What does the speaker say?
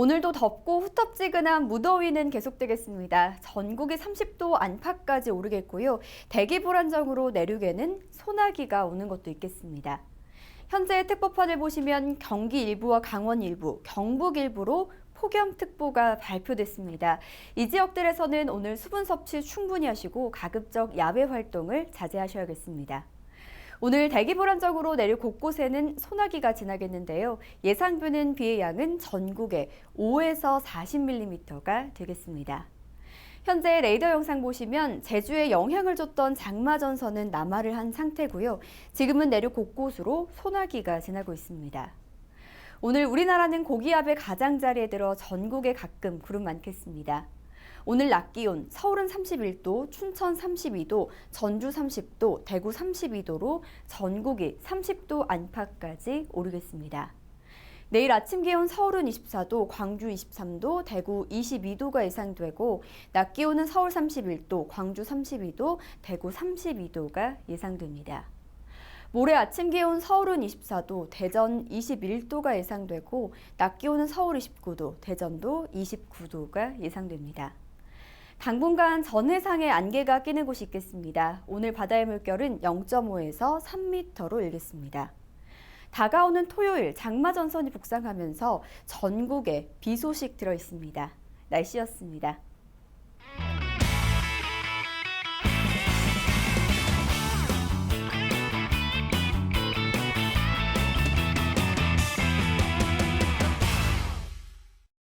오늘도 덥고 후텁지근한 무더위는 계속되겠습니다. 전국이 30도 안팎까지 오르겠고요. 대기 불안정으로 내륙에는 소나기가 오는 것도 있겠습니다. 현재 특보판을 보시면 경기 일부와 강원 일부, 경북 일부로 폭염특보가 발표됐습니다. 이 지역들에서는 오늘 수분 섭취 충분히 하시고 가급적 야외 활동을 자제하셔야겠습니다. 오늘 대기 불안정으로 내륙 곳곳에는 소나기가 지나겠는데요. 예상되는 비의 양은 전국에 5에서 40mm가 되겠습니다. 현재 레이더 영상 보시면 제주에 영향을 줬던 장마전선은 남하를 한 상태고요. 지금은 내륙 곳곳으로 소나기가 지나고 있습니다. 오늘 우리나라는 고기압의 가장자리에 들어 전국에 가끔 구름 많겠습니다. 오늘 낮 기온 서울은 31도, 춘천 32도, 전주 30도, 대구 32도로 전국이 30도 안팎까지 오르겠습니다. 내일 아침 기온 서울은 24도, 광주 23도, 대구 22도가 예상되고 낮 기온은 서울 31도, 광주 32도, 대구 32도가 예상됩니다. 모레 아침 기온 서울은 24도, 대전 21도가 예상되고 낮 기온은 서울 29도, 대전도 29도가 예상됩니다. 당분간 전해상에 안개가 끼는 곳이 있겠습니다. 오늘 바다의 물결은 0.5에서 3m로 일겠습니다. 다가오는 토요일 장마 전선이 북상하면서 전국에 비 소식 들어 있습니다. 날씨였습니다.